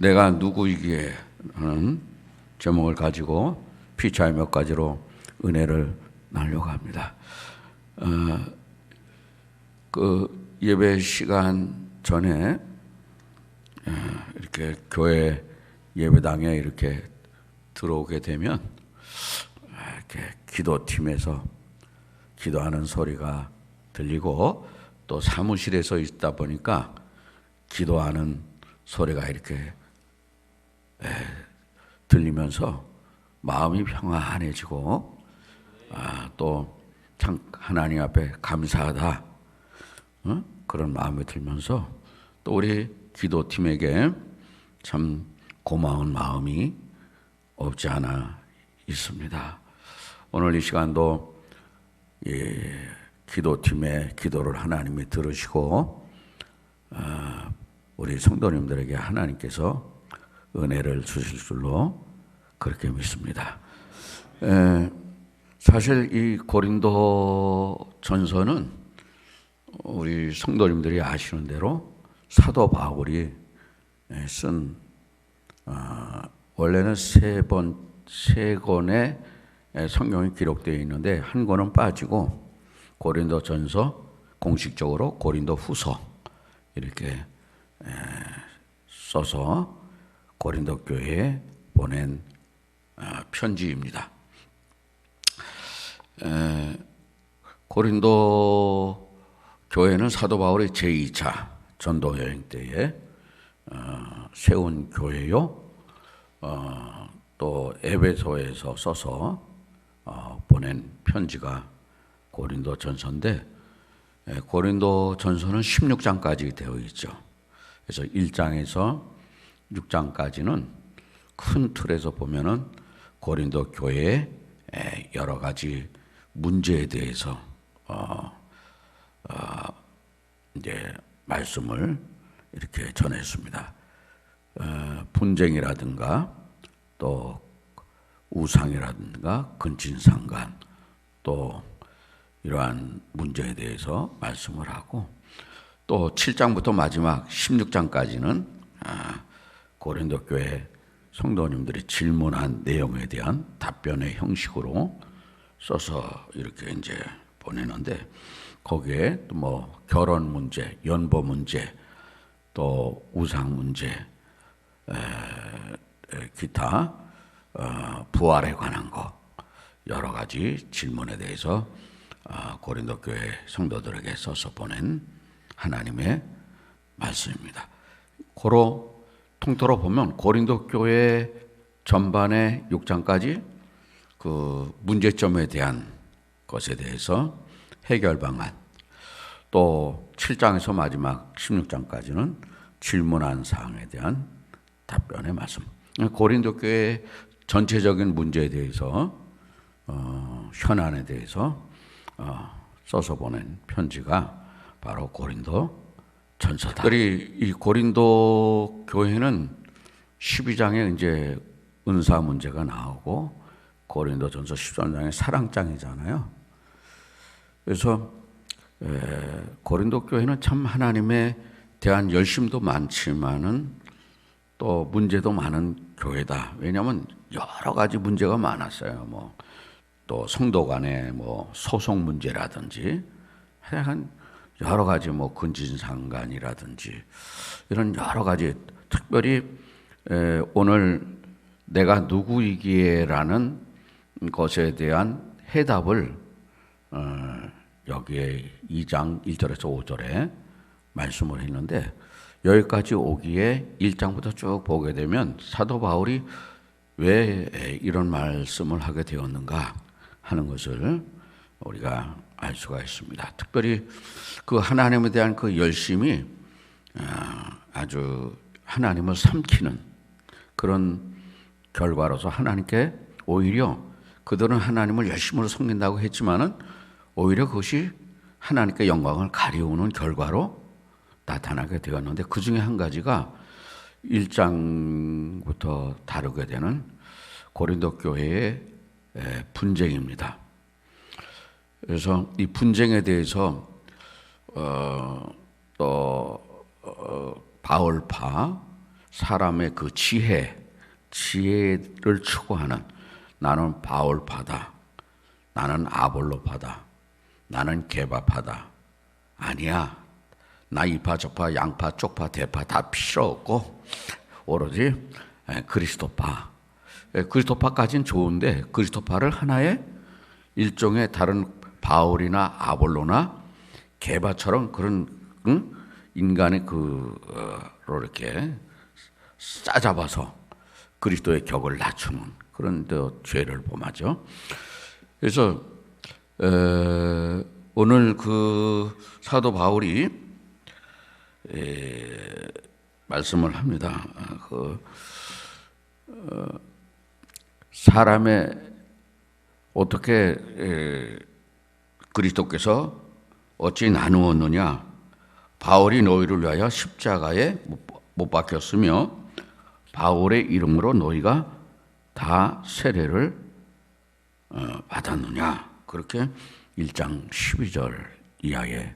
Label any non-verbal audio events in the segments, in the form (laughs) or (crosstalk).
내가 누구이기에 하는 제목을 가지고 피차의 몇 가지로 은혜를 나누려고 합니다. 어, 그 예배 시간 전에 어, 이렇게 교회 예배당에 이렇게 들어오게 되면 이렇게 기도팀에서 기도하는 소리가 들리고 또 사무실에서 있다 보니까 기도하는 소리가 이렇게 들리면서 마음이 평안해지고 아, 또참 하나님 앞에 감사하다 어? 그런 마음이 들면서 또 우리 기도팀에게 참 고마운 마음이 없지 않아 있습니다. 오늘 이 시간도 예, 기도팀의 기도를 하나님이 들으시고 어, 우리 성도님들에게 하나님께서 은혜를 주실 줄로 그렇게 믿습니다. 에, 사실 이 고린도 전서는 우리 성도님들이 아시는 대로 사도 바울이 쓴 어, 원래는 세 번, 세 권의 성경이 기록되어 있는데 한 권은 빠지고 고린도 전서 공식적으로 고린도 후서 이렇게 써서 고린도 교회에 보낸 아, 편지입니다. 고린도 교회는 사도 바울의 제2차 전도 여행 때에 어, 세운 교회요. 어, 또 에베소에서 써서 어, 보낸 편지가 고린도 전서인데 고린도 전서는 16장까지 되어 있죠. 그래서 1장에서 6장까지는 큰 틀에서 보면은 고린도 교회의 여러 가지 문제에 대해서 어, 어, 이제 말씀을 이렇게 전했습니다. 어, 분쟁이라든가 또 우상이라든가 근친상간 또 이러한 문제에 대해서 말씀을 하고 또 7장부터 마지막 16장까지는 아, 고린도 교회 성도님들이 질문한 내용에 대한 답변의 형식으로 써서 이렇게 이제 보내는데 거기에 또뭐 결혼 문제, 연보 문제, 또 우상 문제, 에, 에, 기타 어, 부활에 관한 거 여러 가지 질문에 대해서 어, 고린도 교회 성도들에게 써서 보낸 하나님의 말씀입니다. 고로 통틀어 보면 고린도 교회 전반의 6장까지 그 문제점에 대한 것에 대해서 해결 방안 또 7장에서 마지막 16장까지는 질문한 사항에 대한 답변의 말씀. 고린도 교회 전체적인 문제에 대해서 어, 현안에 대해서 어, 써서 보낸 편지가 바로 고린도 전서다. 특별히 이 고린도 교회는 12장에 이제 은사 문제가 나오고 고린도 전서 13장에 사랑장이잖아요. 그래서 에, 고린도 교회는 참 하나님에 대한 열심도 많지만은 또 문제도 많은 교회다. 왜냐하면 여러 가지 문제가 많았어요. 뭐 또 성도 간의 뭐 소송 문제라든지 한여 러 가지 뭐 근진상간이라든지 이런 여러 가지 특별히 오늘 내가 누구이기에라는 것에 대한 해답을 어, 여기에 2장 1절에서 5절에 말씀을 했는데 여기까지 오기에 1장부터 쭉 보게 되면 사도 바울이 왜 이런 말씀을 하게 되었는가 하는 것을 우리가 알 수가 있습니다. 특별히 그 하나님에 대한 그 열심이 아, 아주 하나님을 삼키는 그런 결과로서 하나님께 오히려 그들은 하나님을 열심으로 섬긴다고 했지만은 오히려 그것이 하나님께 영광을 가려우는 결과로 나타나게 되었는데 그 중에 한 가지가 1장부터 다루게 되는 고린도 교회의 분쟁입니다. 그래서 이 분쟁에 대해서 어, 또 어, 바울파 사람의 그 지혜, 지혜를 추구하는 나는 바울파다. 나는 아볼로파다. 나는 개바파다. 아니야. 나 이파 저파 양파 쪽파 대파 다 필요 없고 오로지 그리스도파. 그리스도파까지는 좋은데 그리스도파를 하나의 일종의 다른 바울이나 아볼로나 개바처럼 그런 응? 인간의 그로 이렇게 싸잡아서 그리스도의 격을 낮추는 그런 죄를 범하죠. 그래서 에, 오늘 그 사도 바울이 에, 말씀을 합니다. 그 어, 사람의 어떻게 에, 그리스도께서 어찌 나누었느냐? 바울이 너희를 위하여 십자가에 못 박혔으며 바울의 이름으로 너희가 다 세례를 어, 받았느냐? 그렇게 1장 12절 이하에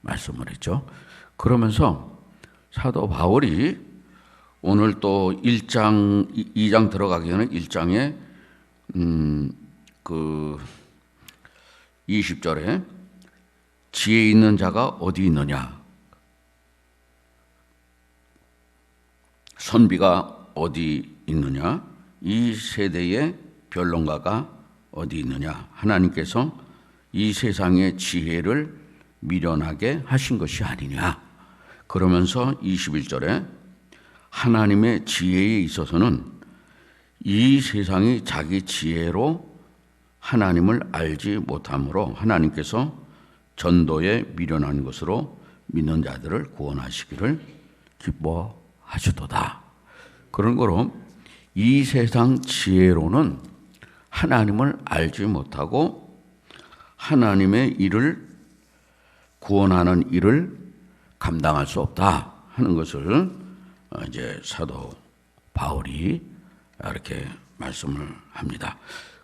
말씀을 했죠. 그러면서 사도 바울이 오늘 또 1장 2장 들어가기 전에 1장에 음 그 20절에 지혜 있는 자가 어디 있느냐? 선비가 어디 있느냐? 이 세대의 변론가가 어디 있느냐? 하나님께서 이 세상의 지혜를 미련하게 하신 것이 아니냐? 그러면서 21절에 하나님의 지혜에 있어서는 이 세상이 자기 지혜로 하나님을 알지 못함으로 하나님께서 전도에 미련한 것으로 믿는 자들을 구원하시기를 기뻐하시도다. 그런 거로 이 세상 지혜로는 하나님을 알지 못하고 하나님의 일을 구원하는 일을 감당할 수 없다 하는 것을 이제 사도 바울이 이렇게 말씀을 합니다.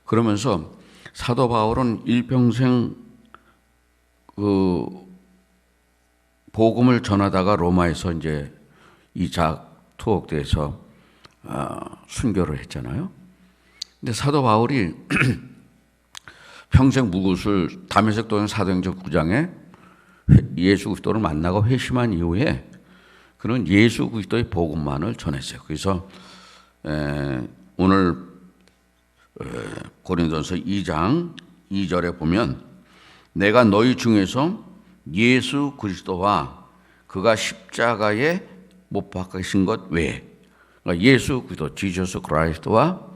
그러면서 사도 바울은 일평생 그 복음을 전하다가 로마에서 이제 이작 투옥대에서 어, 순교를 했잖아요. 근데 사도 바울이 (clears throat) 평생 무엇을 담에색 도는 사도행전 9장에 예수 그리스도를 만나고 회심한 이후에 그는 예수 그리스도의 복음만을 전했어요. 그래서 오늘 고린도서 2장 2절에 보면 내가 너희 중에서 예수 그리스도와 그가 십자가에 못 박히신 것 외에 그러니까 예수 그리스도 지저스 크라이스트와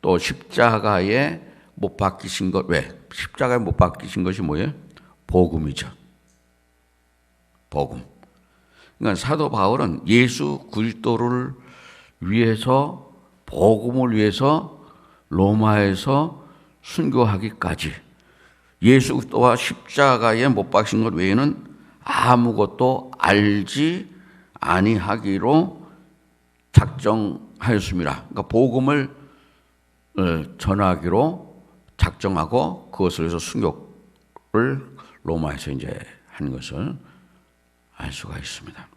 또 십자가에 못 박히신 것 외에 십자가에 못 박히신 것이 뭐예요? 복음이죠. 복음. 그러니까 사도 바울은 예수 그리스도를 위해서 복음을 위해서 로마에서 순교하기까지 예수 그리스도와 십자가에 못 박힌 것 외에는 아무것도 알지 아니하기로 작정하였습니다. 그러니까 복음을 어, 전하기로 작정하고 그것을 위해서 순교를 로마에서 이제 한 것을 알 수가 있습니다.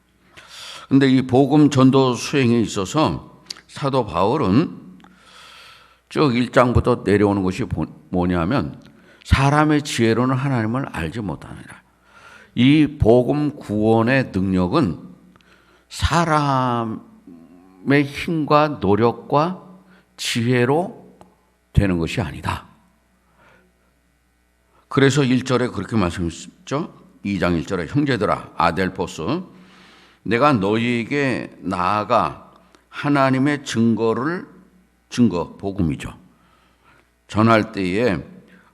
근데 이 복음 전도 수행에 있어서 사도 바울은 쭉 1장부터 내려오는 것이 뭐냐면 사람의 지혜로는 하나님을 알지 못하느라. 이 복음 구원의 능력은 사람의 힘과 노력과 지혜로 되는 것이 아니다. 그래서 1절에 그렇게 말씀했죠. 2장 1절에 형제들아 아델포스 내가 너희에게 나아가 하나님의 증거를 증거 복음이죠. 전할 때에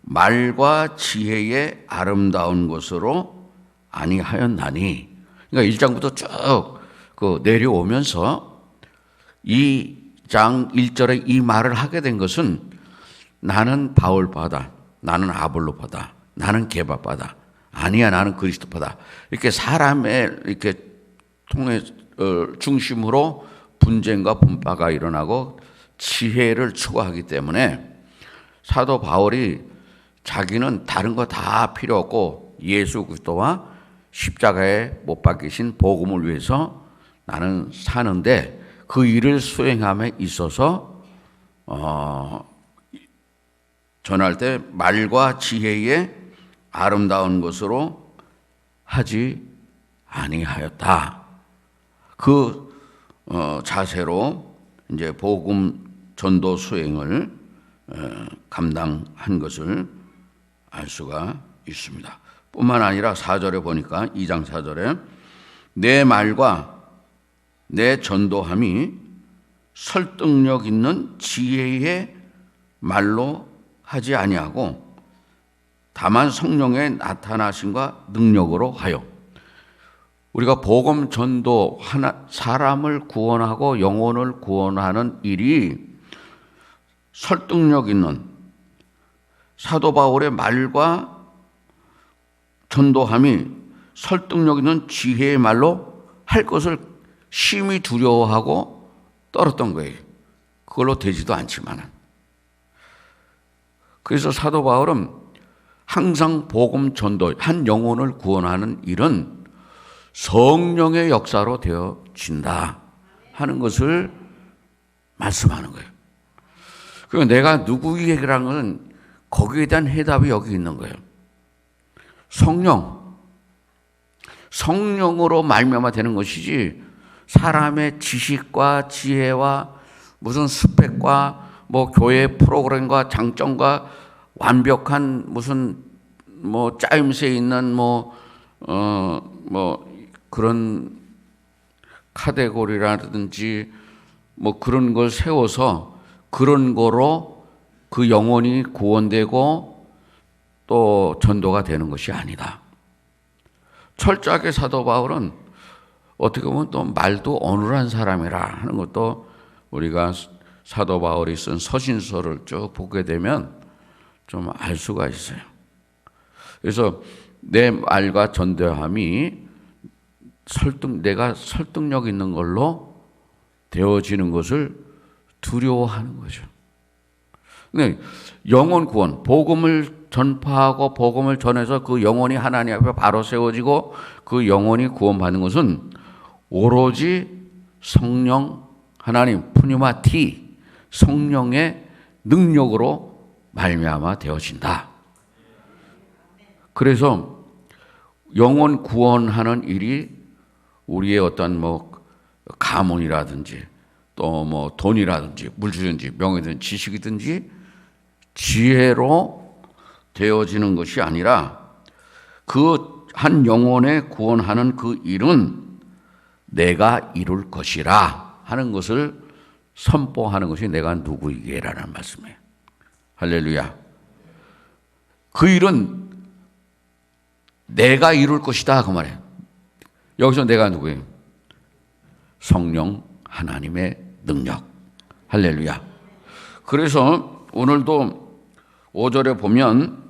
말과 지혜의 아름다운 것으로 아니하였나니 그러니까 1장부터 쭉 그 내려오면서 2장 1절에 이 말을 하게 된 것은 나는 바울바다 나는 아볼로바다 나는 게바바다 아니야 나는 그리스도바다 이렇게 사람의 이렇게 통해 어, 중심으로 분쟁과 분파가 일어나고 지혜를 추구하기 때문에 사도 바울이 자기는 다른 거 다 필요 없고 예수 그리스도와 십자가에 못 박히신 복음을 위해서 나는 사는데 그 일을 수행함에 있어서 어, 전할 때 말과 지혜의 아름다운 것으로 하지 아니하였다. 그 어, 자세로 이제 복음 전도 수행을 어, 감당한 것을 알 수가 있습니다. 뿐만 아니라 4절에 보니까 2장 4절에 내 말과 내 전도함이 설득력 있는 지혜의 말로 하지 아니하고 다만 성령의 나타나심과 능력으로 하여 우리가 복음 전도 하나 사람을 구원하고 영혼을 구원하는 일이 설득력 있는 사도 바울의 말과 전도함이 설득력 있는 지혜의 말로 할 것을 심히 두려워하고 떨었던 거예요. 그걸로 되지도 않지만은. 그래서 사도 바울은 항상 복음 전도, 한 영혼을 구원하는 일은 성령의 역사로 되어진다 하는 것을 말씀하는 거예요. 그리고 내가 누구에게라는 것은 거기에 대한 해답이 여기 있는 거예요. 성령. 성령으로 말미암아 되는 것이지 사람의 지식과 지혜와 무슨 스펙과 뭐 교회 프로그램과 장점과 완벽한 무슨 뭐 짜임새 있는 뭐 어 뭐 그런 카테고리라든지 뭐 그런 걸 세워서 그런 거로 그 영혼이 구원되고 또 전도가 되는 것이 아니다. 철저하게 사도 바울은 어떻게 보면 또 말도 어눌한 사람이라 하는 것도 우리가 사도 바울이 쓴 서신서를 쭉 보게 되면 좀 알 수가 있어요. 그래서 내 말과 전도함이 설득, 내가 설득력 있는 걸로 되어지는 것을 두려워하는 거죠. 네, 영혼 구원, 복음을 전파하고 복음을 전해서 그 영혼이 하나님 앞에 바로 세워지고 그 영혼이 구원받는 것은 오로지 성령 하나님 푸뉴마티 성령의 능력으로 말미암아 되어진다. 그래서 영혼 구원하는 일이 우리의 어떤 뭐 가문이라든지 또 뭐 돈이라든지 물질이든지 명예든 지식이든지 지혜로 되어지는 것이 아니라 그 한 영혼의 구원하는 그 일은 내가 이룰 것이라 하는 것을 선포하는 것이 내가 누구이게라는 말씀이에요. 할렐루야. 그 일은 내가 이룰 것이다 그 말이에요. 여기서 내가 누구예요? 성령 하나님의 능력. 할렐루야. 그래서 오늘도 5절에 보면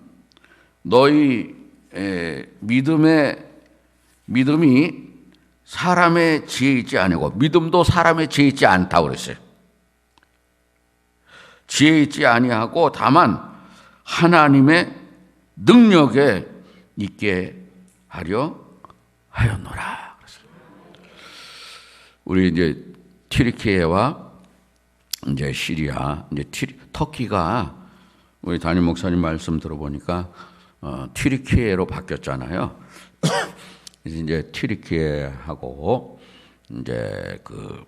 너희 믿음의 믿음이 사람의 지혜 있지 아니고 믿음도 사람의 지혜 있지 않다고 그랬어요. 지혜 있지 아니하고 다만 하나님의 능력에 있게 하려 하였노라. 우리 이제 튀르키예와 이제 시리아, 이제 튀, 터키가 우리 담임 목사님 말씀 들어보니까 어, 튀르키예로 바뀌었잖아요. (coughs) 이제 튀르키예하고 이제 그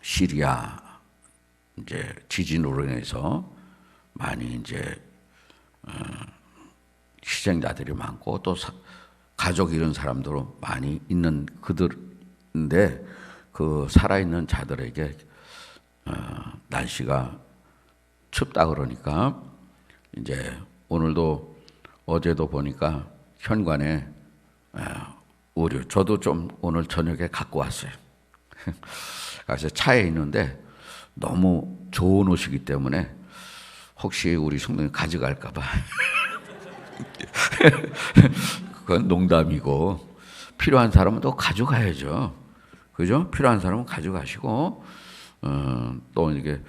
시리아 이제 지진으로 인해서 많이 이제 어, 희생자들이 많고 또 사, 가족 잃은 사람도 많이 있는 그들인데 그 살아있는 자들에게 어, 날씨가 춥다 그러니까 이제 오늘도 어제도 보니까 현관에 우류 저도 좀 오늘 저녁에 갖고 왔어요. (laughs) 그래서 차에 있는데 너무 좋은 옷이기 때문에 혹시 우리 성도님 가져갈까봐 (laughs) 그건 농담이고 필요한 사람은 또 가져가야죠. 그죠? 필요한 사람은 가져가시고 어, 또 이게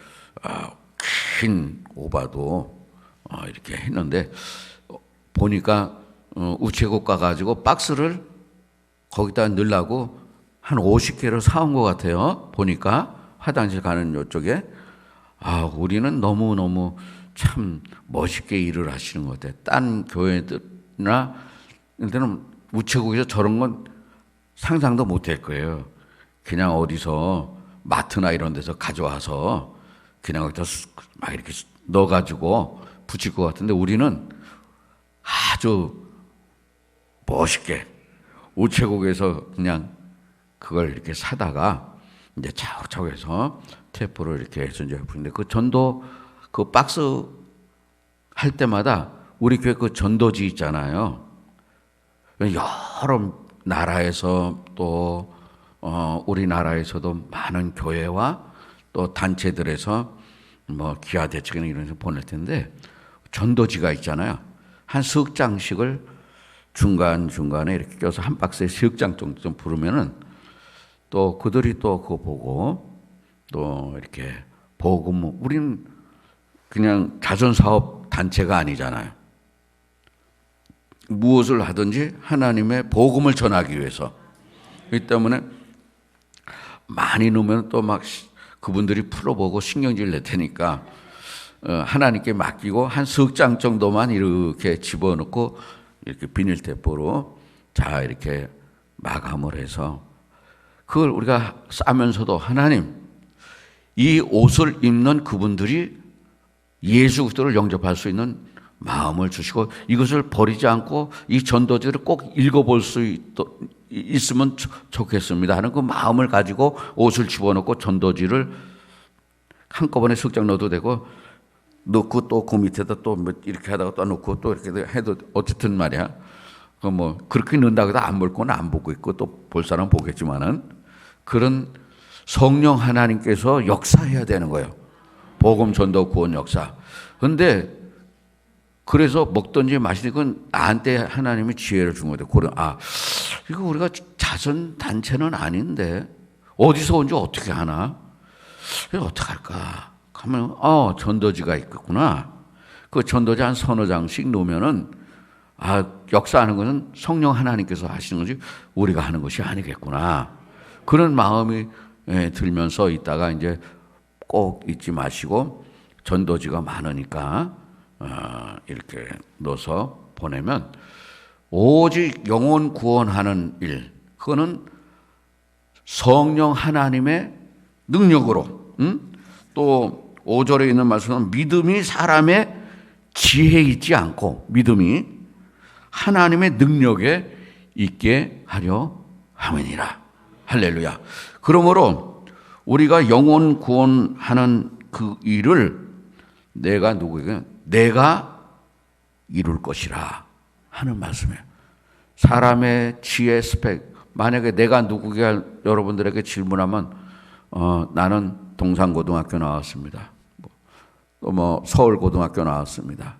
어, 긴 오바도 어, 이렇게 했는데 어, 보니까 어, 우체국 가가지고 박스를 거기다 넣으려고 한 50개를 사온 것 같아요. 보니까 화장실 가는 요쪽에 아 우리는 너무 너무 참 멋있게 일을 하시는 것 같아요. 딴 교회들이나 이런 데는 우체국에서 저런 건 상상도 못 할 거예요. 그냥 어디서 마트나 이런 데서 가져와서 그냥 거기다 수- 막 이렇게 넣어가지고 붙일 것 같은데 우리는 아주 멋있게 우체국에서 그냥 그걸 이렇게 사다가 이제 차곡차곡해서 테이프를 이렇게 해서 이제 부는데 그 전도 그 박스 할 때마다 우리 교회 그 전도지 있잖아요. 여러 나라에서 또 어, 우리나라에서도 많은 교회와 또 단체들에서 뭐 기아 대책이나 이런 데 보낼 텐데 전도지가 있잖아요. 한석 장씩을 중간 중간에 이렇게 껴서 한 박스에 석장 정도 좀 부르면은 또 그들이 또 그거 보고 또 이렇게 복음 우리는 그냥 자선 사업 단체가 아니잖아요. 무엇을 하든지 하나님의 복음을 전하기 위해서. 그렇기 때문에 많이 넣으면 또 막 그분들이 풀어보고 신경질 낼 테니까 어, 하나님께 맡기고 한 석 장 정도만 이렇게 집어넣고 이렇게 비닐 테이프로 자 이렇게 마감을 해서 그걸 우리가 싸면서도 하나님 이 옷을 입는 그분들이 예수 그리스도를 영접할 수 있는 마음을 주시고 이것을 버리지 않고 이 전도지를 꼭 읽어볼 수 있, 있으면 좋- 좋겠습니다 하는 그 마음을 가지고 옷을 집어넣고 전도지를 한꺼번에 석장 넣어도 되고 넣고 또 그 밑에다 또뭐 이렇게 하다가 또 넣고 또 이렇게 해도 어쨌든 말이야. 그뭐 그렇게 넣는다고 해도 안 볼 거는 안 보고 있고 또 볼 사람 은 보겠지만은 그런 성령 하나님께서 역사해야 되는 거예요. 복음 전도 구원 역사. 근데 그래서 먹든지 마시든 건 나한테 하나님이 지혜를 준 거다. 그런 아 이거 우리가 자선 단체는 아닌데 어디서 온지 어떻게 하나? 어떻게 할까? 하면 어 전도지가 있겠구나. 그 전도지 한 서너 장씩 놓으면은 아 역사하는 것은 성령 하나님께서 하시는 거지 우리가 하는 것이 아니겠구나. 그런 마음이 예, 들면서 있다가 이제 꼭 잊지 마시고 전도지가 많으니까 어, 이렇게 넣어서 보내면 오직 영혼 구원하는 일 그거는 성령 하나님의 능력으로 음? 또 5절에 있는 말씀은 믿음이 사람의 지혜에 있지 않고 믿음이 하나님의 능력에 있게 하려 함이니라. 할렐루야. 그러므로 우리가 영혼 구원하는 그 일을 내가 누구에게 내가 이룰 것이라 하는 말씀이에요. 사람의 지혜 스펙 만약에 내가 누구게 여러분들에게 질문하면 어, 나는 동산고등학교 나왔습니다. 또 뭐 서울고등학교 나왔습니다.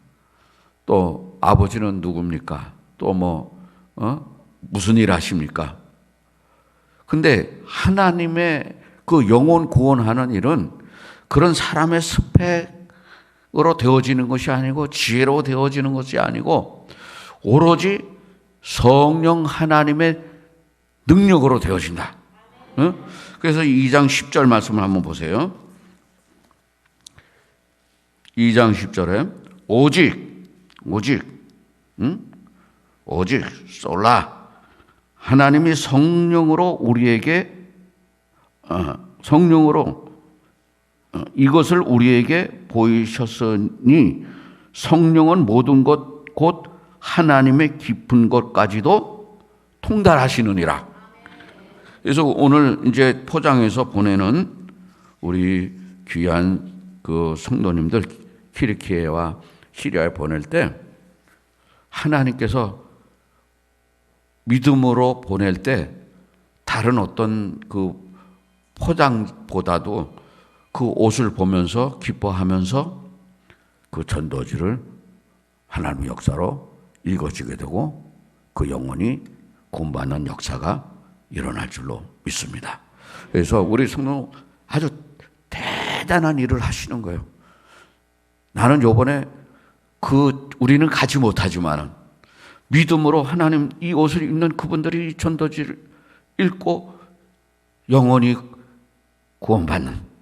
또 아버지는 누굽니까? 또뭐 어? 무슨 일 하십니까? 근데 하나님의 그 영혼 구원하는 일은 그런 사람의 스펙 으로 되어지는 것이 아니고 지혜로 되어지는 것이 아니고 오로지 성령 하나님의 능력으로 되어진다. 응? 그래서 2장 10절 말씀을 한번 보세요. 2장 10절에 오직 오직 응? 오직 솔라 하나님이 성령으로 우리에게 어, 성령으로 어, 이것을 우리에게 보이셨으니 성령은 모든 것 곧 하나님의 깊은 것까지도 통달하시느니라. 그래서 오늘 이제 포장해서 보내는 우리 귀한 그 성도님들 키르키에와 시리아에 보낼 때 하나님께서 믿음으로 보낼 때 다른 어떤 그 포장보다도 그 옷을 보면서 기뻐하면서 그 전도지를 하나님의 역사로 읽어지게 되고 그 영혼이 구원받는 역사가 일어날 줄로 믿습니다. 그래서 우리 성도 아주 대단한 일을 하시는 거예요. 나는 요번에 그 우리는 가지 못하지만은 믿음으로 하나님 이 옷을 입는 그분들이 이 전도지를 읽고 영원히 구원받는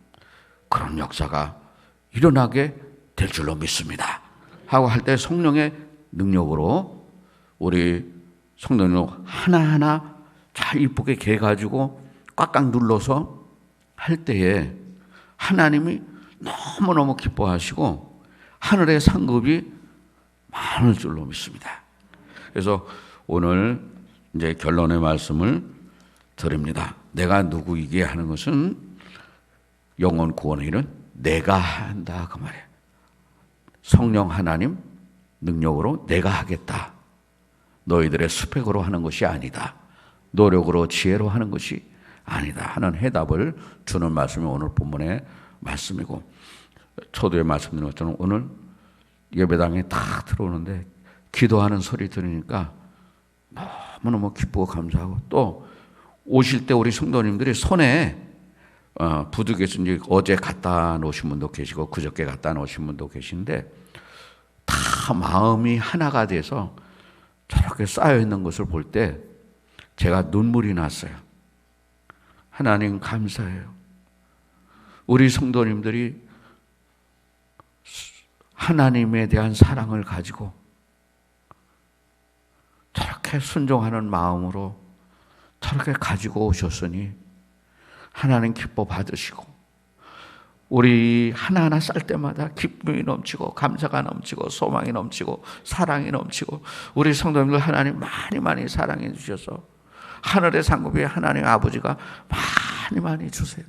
그런 역사가 일어나게 될 줄로 믿습니다. 하고 할 때 성령의 능력으로 우리 성도님 하나하나 잘 이쁘게 개 가지고 꽉꽉 눌러서 할 때에 하나님이 너무너무 기뻐하시고 하늘의 상급이 많을 줄로 믿습니다. 그래서 오늘 이제 결론의 말씀을 드립니다. 내가 누구이게 하는 것은 영원 구원의 일은 내가 한다 그 말이에요. 성령 하나님 능력으로 내가 하겠다. 너희들의 스펙으로 하는 것이 아니다. 노력으로 지혜로 하는 것이 아니다 하는 해답을 주는 말씀이 오늘 본문의 말씀이고 초도에 말씀드린 것처럼 오늘 예배당에 다 들어오는데 기도하는 소리 들으니까 너무너무 기쁘고 감사하고 또 오실 때 우리 성도님들이 손에 어, 부득이해서 어제 갖다 놓으신 분도 계시고 그저께 갖다 놓으신 분도 계신데 다 마음이 하나가 돼서 저렇게 쌓여 있는 것을 볼 때 제가 눈물이 났어요. 하나님 감사해요. 우리 성도님들이 하나님에 대한 사랑을 가지고 저렇게 순종하는 마음으로 저렇게 가지고 오셨으니 하나님 기뻐 받으시고 우리 하나하나 쌀 때마다 기쁨이 넘치고 감사가 넘치고 소망이 넘치고 사랑이 넘치고 우리 성도님들 하나님 많이 많이 사랑해 주셔서 하늘의 상급이 하나님 아버지가 많이 많이 주세요.